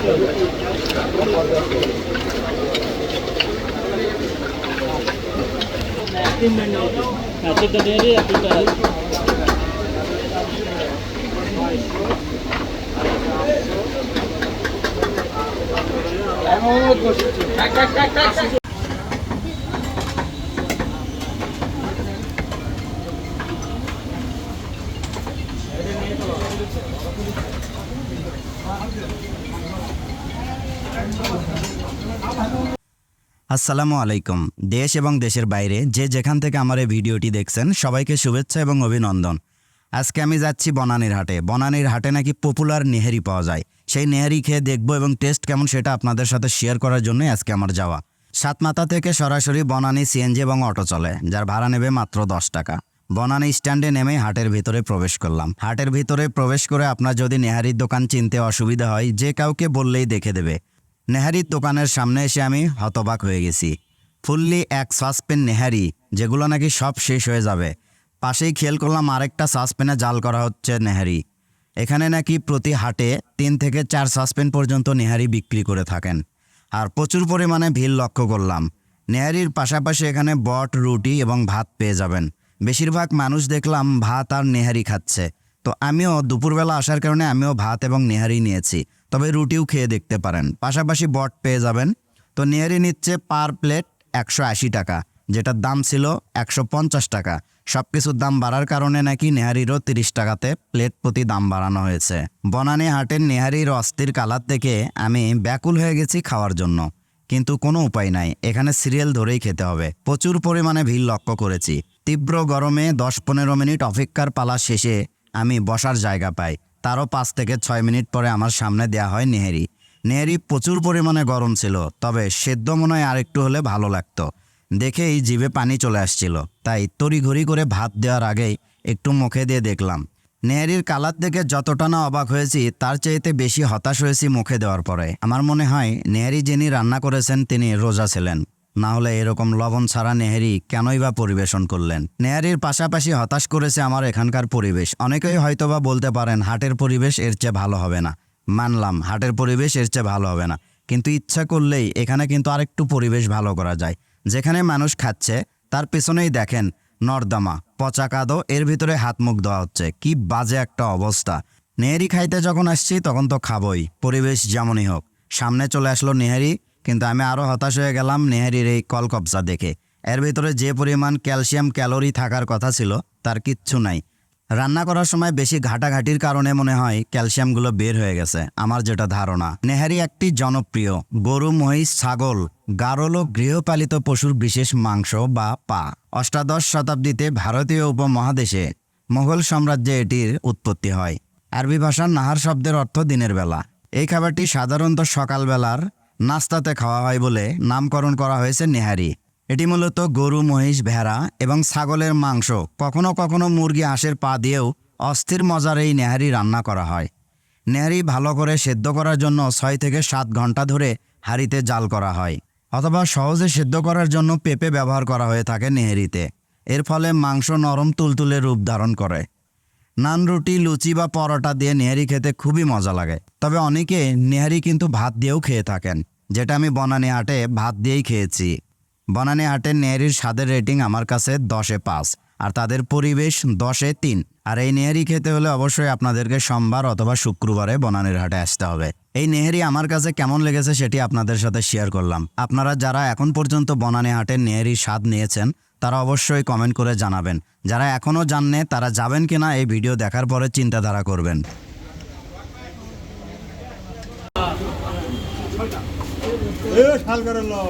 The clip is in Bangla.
হ্যাঁ তিনটা নিয়ে নিই আর তিনটা আসসালামু আলাইকুম। দেশ এবং দেশের বাইরে যে যেখান থেকে আমার এই ভিডিওটি দেখছেন, সবাইকে শুভেচ্ছা এবং অভিনন্দন। আজকে আমি যাচ্ছি বনানীর হাটে। বনানীর হাটে নাকি পপুলার নেহেরি পাওয়া যায়। সেই নেহেরি খেয়ে দেখব এবং টেস্ট কেমন সেটা আপনাদের সাথে শেয়ার করার জন্যই আজকে আমার যাওয়া। সাতমাথা থেকে সরাসরি বনানী সিএনজি এবং অটো চলে, যার ভাড়া নেবে মাত্র দশ টাকা। বনানী স্ট্যান্ডে নেমে হাটের ভিতরে প্রবেশ করলাম। হাটের ভিতরে প্রবেশ করে আপনার যদি নেহারির দোকান চিনতে অসুবিধা হয়, যে কাউকে বললেই দেখে দেবে। নেহারির দোকানের সামনে এসে আমি হতবাক হয়ে গেছি। ফুললি এক সাসপেন নেহারি, যেগুলো নাকি সব শেষ হয়ে যাবে। পাশেই খেয়াল করলাম আরেকটা সাসপেনে জাল করা হচ্ছে নেহারি। এখানে নাকি প্রতি হাটে তিন থেকে চার সাসপেন পর্যন্ত নেহারি বিক্রি করে থাকেন। আর প্রচুর পরিমাণে ভিড় লক্ষ্য করলাম। নেহারির পাশাপাশি এখানে বট, রুটি এবং ভাত পেয়ে যাবেন। বেশিরভাগ মানুষ দেখলাম ভাত আর নেহারি খাচ্ছে। তো আমিও দুপুরবেলা আসার কারণে আমিও ভাত এবং নেহারি নিয়েছি। তবে রুটিও খেয়ে দেখতে পারেন। পাশাপাশি বট পেয়ে যাবেন। তো নেহারি নিচ্ছে পার প্লেট একশো আশি টাকা, যেটার দাম ছিল একশো পঞ্চাশ টাকা। সব কিছুর দাম বাড়ার কারণে নাকি নেহারিরও তিরিশ টাকাতে প্লেট প্রতি দাম বাড়ানো হয়েছে। বনানী হাটের নেহারির অস্থির কালার থেকে আমি ব্যাকুল হয়ে গেছি খাওয়ার জন্য। কিন্তু কোনো উপায় নাই, এখানে সিরিয়াল ধরেই খেতে হবে। প্রচুর পরিমাণে ভিড় লক্ষ্য করেছি। তীব্র গরমে দশ পনেরো মিনিট অপেক্ষার পালা শেষে আমি বসার জায়গা পাই। তারও পাঁচ থেকে ছয় মিনিট পরে আমার সামনে দেয়া হয় নেহেরি। নেহেরি প্রচুর পরিমাণে গরম ছিল, তবে সেদ্ধ মনে হয় আরেকটু হলে ভালো লাগতো। দেখেই জিভে পানি চলে আসছিল, তাই তড়িঘড়ি করে ভাত দেওয়ার আগেই একটু মুখে দিয়ে দেখলাম। নেহারির কালার দেখে যতটা না অবাক হয়েছি, তার চাইতে বেশি হতাশ হয়েছি মুখে দেওয়ার পরে। আমার মনে হয় নেহারি যিনি রান্না করেছেন, তিনি রোজা ছিলেন। না হলে এরকম লবণ ছাড়া নেহেরি কেনই বা পরিবেশন করলেন? নেহারির পাশাপাশি হতাশ করেছে আমার এখানকার পরিবেশ। অনেকেই হয়তোবা বলতে পারেন, হাটের পরিবেশ এর চেয়ে ভালো হবে না। মানলাম, হাটের পরিবেশ এর চেয়ে ভালো হবে না। কিন্তু ইচ্ছা করলেই এখানে কিন্তু আরেকটু পরিবেশ ভালো করা যায়। যেখানে মানুষ খাচ্ছে, তার পেছনেই দেখেন, নর্দমা, পচা কাদো, এর ভিতরে হাত মুখ দেওয়া হচ্ছে। কি বাজে একটা অবস্থা। নেহেরি খাইতে যখন আসছি, তখন তো খাবই। পরিবেশ যেমনই হোক। সামনে চলে আসলো নেহেরি কিন্তু আমি আরও হতাশ হয়ে গেলাম নেহারির এই কলকবজা দেখে। এর ভিতরে যে পরিমাণ ক্যালসিয়াম ক্যালোরি থাকার কথা ছিল, তার কিচ্ছু নাই। রান্না করার সময় বেশি ঘাটাঘাটির কারণে মনে হয় ক্যালসিয়ামগুলো বের হয়ে গেছে, আমার যেটা ধারণা। নেহারি একটি জনপ্রিয় গরু, মহিষ, ছাগল, গারল ও গৃহপালিত পশুর বিশেষ মাংস বা পা। অষ্টাদশ শতাব্দীতে ভারতীয় উপমহাদেশে মোগল সাম্রাজ্যে এটির উৎপত্তি হয়। আরবি ভাষার নাহার শব্দের অর্থ দিনের বেলা। এই খাবারটি সাধারণত সকালবেলার নাস্তাতে খাওয়া হয় বলে নামকরণ করা হয়েছে নেহারি। এটি মূলত গরু, মহিষ, ভেড়া এবং ছাগলের মাংস, কখনো কখনো মুরগি, হাঁসের পা দিয়েও অস্থির মজার এই নেহারি রান্না করা হয়। নেহারি ভালো করে সেদ্ধ করার জন্য ছয় থেকে সাত ঘণ্টা ধরে হাঁড়িতে জাল করা হয় অথবা সহজে সেদ্ধ করার জন্য পেঁপে ব্যবহার করা হয়ে থাকে নেহেরিতে। এর ফলে মাংস নরম তুলতুলে রূপ ধারণ করে। নান রুটি, লুচি বা পরোটা দিয়ে নেহারি খেতে খুবই মজা লাগে। তবে অনেকে নেহারি কিন্তু ভাত দিয়েও খেয়ে থাকেন। যেটা আমি বনানি হাটে ভাত দিয়েই খেয়েছি। বনানী হাটের নেহারির স্বাদের রেটিং আমার কাছে দশে পাঁচ, আর তাদের পরিবেশ দশে তিন। আর এই নেহারি খেতে হলে অবশ্যই আপনাদেরকে সোমবার অথবা শুক্রবারে বনানীর হাটে আসতে হবে। এই নেহারি আমার কাছে কেমন লেগেছে সেটি আপনাদের সাথে শেয়ার করলাম। আপনারা যারা এখন পর্যন্ত বনানি হাটের নেহারি স্বাদ নিয়েছেন, তারা অবশ্যই কমেন্ট করে জানাবেন। যারা এখনও জাননে তারা যাবেন কিনা এই ভিডিও দেখার পরে চিন্তাধারা করবেন। এ শাল করে লো